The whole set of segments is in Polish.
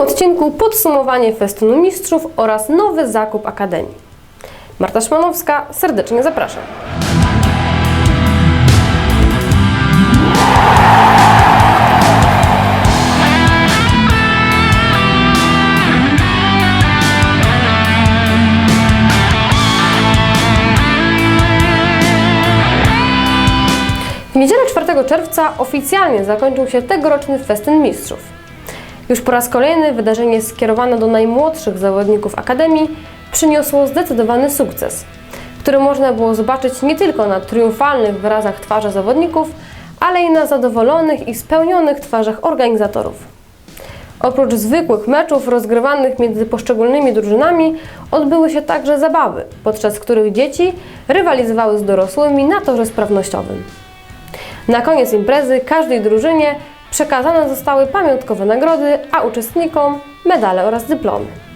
odcinku podsumowanie festynu mistrzów oraz nowy zakup Akademii. Marta Szmanowska, serdecznie zapraszam. W niedzielę 4 czerwca oficjalnie zakończył się tegoroczny festyn mistrzów. Już po raz kolejny wydarzenie skierowane do najmłodszych zawodników Akademii przyniosło zdecydowany sukces, który można było zobaczyć nie tylko na triumfalnych wyrazach twarzy zawodników, ale i na zadowolonych i spełnionych twarzach organizatorów. Oprócz zwykłych meczów rozgrywanych między poszczególnymi drużynami, odbyły się także zabawy, podczas których dzieci rywalizowały z dorosłymi na torze sprawnościowym. Na koniec imprezy każdej drużynie przekazane zostały pamiątkowe nagrody, a uczestnikom medale oraz dyplomy.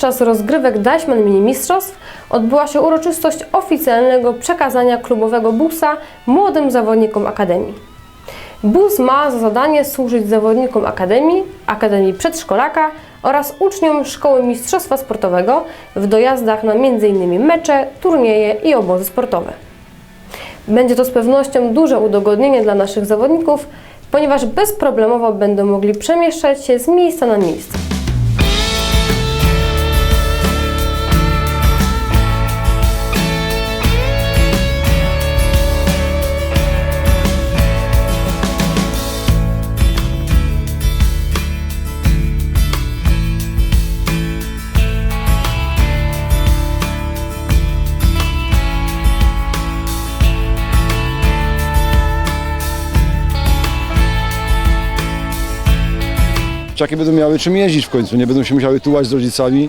Podczas rozgrywek Daśman Mini Mistrzostw odbyła się uroczystość oficjalnego przekazania klubowego busa młodym zawodnikom Akademii. Bus ma za zadanie służyć zawodnikom Akademii, Akademii Przedszkolaka oraz uczniom Szkoły Mistrzostwa Sportowego w dojazdach na m.in. mecze, turnieje i obozy sportowe. Będzie to z pewnością duże udogodnienie dla naszych zawodników, ponieważ bezproblemowo będą mogli przemieszczać się z miejsca na miejsce. Dzieciaki będą miały czym jeździć w końcu, nie będą się musiały tułać z rodzicami.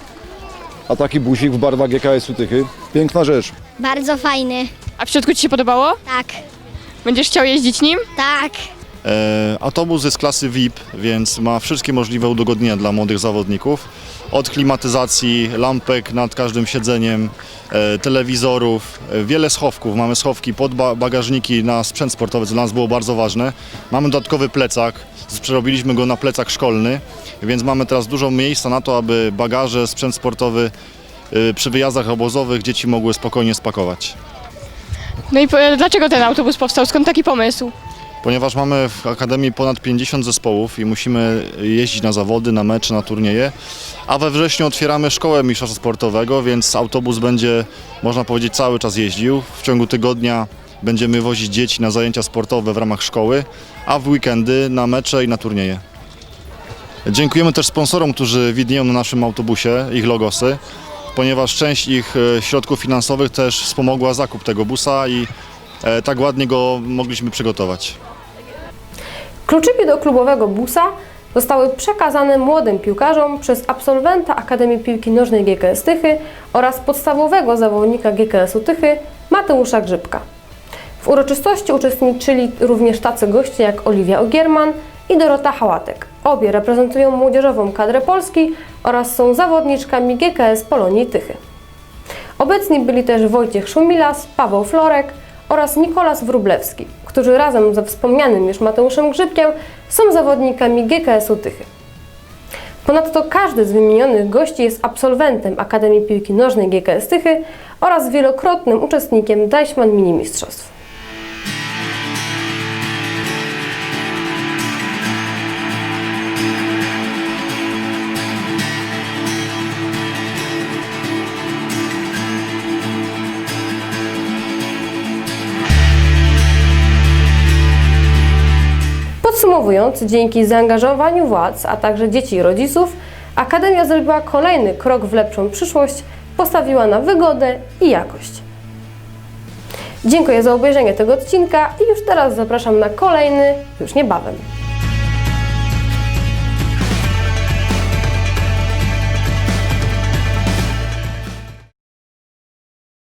A taki busik w barwach GKS-u Tychy, piękna rzecz. Bardzo fajny. A w środku Ci się podobało? Tak, Będziesz chciał jeździć nim? tak. E, Autobus jest klasy VIP, więc ma wszystkie możliwe udogodnienia dla młodych zawodników. Od klimatyzacji, lampek nad każdym siedzeniem, e, telewizorów, e, wiele schowków. Mamy schowki pod ba- bagażniki na sprzęt sportowy, co dla nas było bardzo ważne. Mamy dodatkowy plecak, przerobiliśmy go na plecak szkolny, więc mamy teraz dużo miejsca na to, aby bagaże, sprzęt sportowy e, przy wyjazdach obozowych dzieci mogły spokojnie spakować. No i dlaczego ten autobus powstał? Skąd taki pomysł? Ponieważ mamy w Akademii ponad 50 zespołów i musimy jeździć na zawody, na mecze, na turnieje, a we wrześniu otwieramy szkołę mistrzostwa sportowego, więc autobus będzie, można powiedzieć, cały czas jeździł. W ciągu tygodnia będziemy wozić dzieci na zajęcia sportowe w ramach szkoły, a w weekendy na mecze i na turnieje. Dziękujemy też sponsorom, którzy widnieją na naszym autobusie, ich logosy, ponieważ część ich e, środków finansowych też wspomogła zakup tego busa i e, tak ładnie go mogliśmy przygotować. Kluczyki do klubowego busa zostały przekazane młodym piłkarzom przez absolwenta Akademii Piłki Nożnej GKS Tychy oraz podstawowego zawodnika GKS-u Tychy Mateusza Grzybka. W uroczystości uczestniczyli również tacy goście jak Oliwia Ogierman i Dorota Hałatek. Obie reprezentują młodzieżową kadrę Polski oraz są zawodniczkami GKS Polonii Tychy. Obecni byli też Wojciech Szumilas, Paweł Florek oraz Nikolas Wróblewski, którzy razem ze wspomnianym już Mateuszem Grzybkiem są zawodnikami GKS-u Tychy. Ponadto każdy z wymienionych gości jest absolwentem Akademii Piłki Nożnej GKS Tychy oraz wielokrotnym uczestnikiem Deichmann Mini Mistrzostw. Podsumowując, dzięki zaangażowaniu władz, a także dzieci i rodziców, Akademia zrobiła kolejny krok w lepszą przyszłość, postawiła na wygodę i jakość. Dziękuję za obejrzenie tego odcinka i już teraz zapraszam na kolejny już niebawem.